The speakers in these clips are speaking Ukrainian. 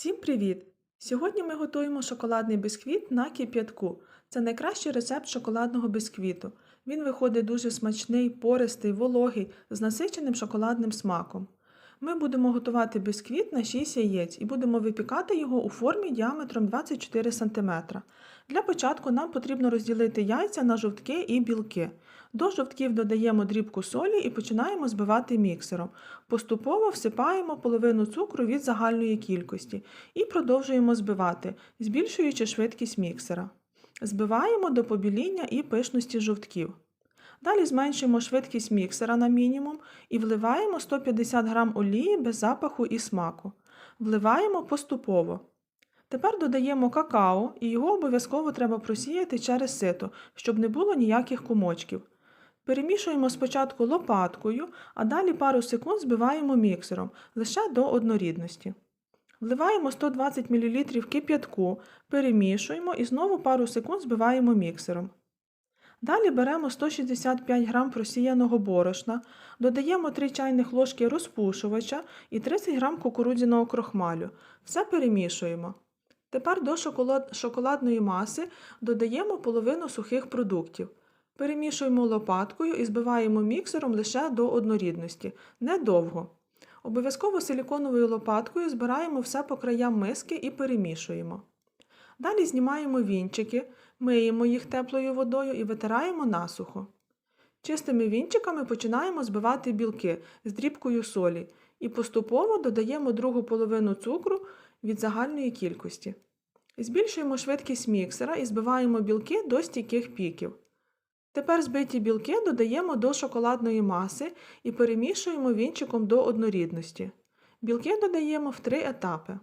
Всім привіт! Сьогодні ми готуємо шоколадний бисквіт на кип'ятку. Це найкращий рецепт шоколадного бисквіту. Він виходить дуже смачний, пористий, вологий, з насиченим шоколадним смаком. Ми будемо готувати бісквіт на 6 яєць і будемо випікати його у формі діаметром 24 см. Для початку нам потрібно розділити яйця на жовтки і білки. До жовтків додаємо дрібку солі і починаємо збивати міксером. Поступово всипаємо половину цукру від загальної кількості і продовжуємо збивати, збільшуючи швидкість міксера. Збиваємо до побіління і пишності жовтків. Далі зменшуємо швидкість міксера на мінімум і вливаємо 150 г олії без запаху і смаку. Вливаємо поступово. Тепер додаємо какао і його обов'язково треба просіяти через сито, щоб не було ніяких комочків. Перемішуємо спочатку лопаткою, а далі пару секунд збиваємо міксером лише до однорідності. Вливаємо 120 мл кип'ятку, перемішуємо і знову пару секунд збиваємо міксером. Далі беремо 165 г просіяного борошна, додаємо 3 чайних ложки розпушувача і 30 г кукурудзяного крохмалю. Все перемішуємо. Тепер до шоколадної маси додаємо половину сухих продуктів. Перемішуємо лопаткою і збиваємо міксером лише до однорідності, недовго. Обов'язково силіконовою лопаткою збираємо все по краям миски і перемішуємо. Далі знімаємо вінчики, миємо їх теплою водою і витираємо насухо. Чистими вінчиками починаємо збивати білки з дрібкою солі і поступово додаємо другу половину цукру від загальної кількості. Збільшуємо швидкість міксера і збиваємо білки до стійких піків. Тепер збиті білки додаємо до шоколадної маси і перемішуємо вінчиком до однорідності. Білки додаємо в три етапи.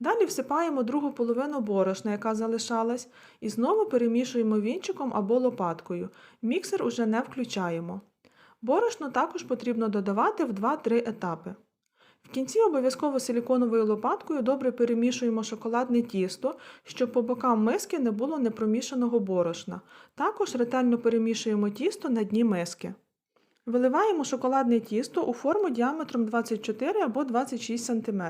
Далі всипаємо другу половину борошна, яка залишалась, і знову перемішуємо вінчиком або лопаткою. Міксер уже не включаємо. Борошно також потрібно додавати в 2-3 етапи. В кінці обов'язково силіконовою лопаткою добре перемішуємо шоколадне тісто, щоб по бокам миски не було непромішаного борошна. Також ретельно перемішуємо тісто на дні миски. Виливаємо шоколадне тісто у форму діаметром 24 або 26 см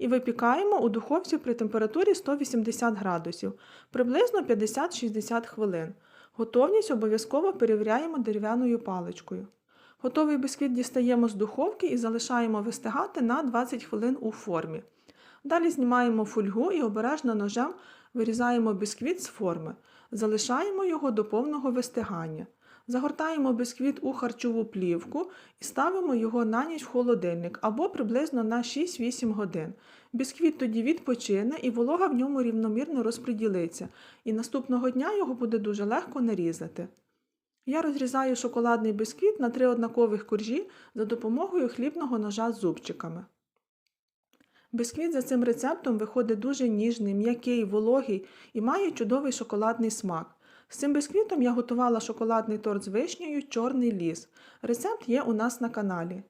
і випікаємо у духовці при температурі 180 градусів приблизно 50-60 хвилин. Готовність обов'язково перевіряємо дерев'яною паличкою. Готовий бісквіт дістаємо з духовки і залишаємо вистигати на 20 хвилин у формі. Далі знімаємо фольгу і обережно ножем вирізаємо бісквіт з форми. Залишаємо його до повного вистигання. Загортаємо бісквіт у харчову плівку і ставимо його на ніч в холодильник або приблизно на 6-8 годин. Бісквіт тоді відпочине і волога в ньому рівномірно розподілиться, і наступного дня його буде дуже легко нарізати. Я розрізаю шоколадний бісквіт на три однакових коржі за допомогою хлібного ножа з зубчиками. Бісквіт за цим рецептом виходить дуже ніжний, м'який, вологий і має чудовий шоколадний смак. З цим бісквітом я готувала шоколадний торт з вишнею Чорний ліс. Рецепт є у нас на каналі.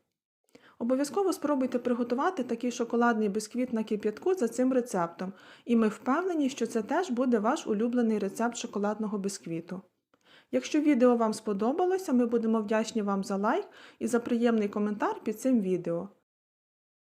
Обов'язково спробуйте приготувати такий шоколадний бісквіт на кип'ятку за цим рецептом, і ми впевнені, що це теж буде ваш улюблений рецепт шоколадного бісквіту. Якщо відео вам сподобалося, ми будемо вдячні вам за лайк і за приємний коментар під цим відео.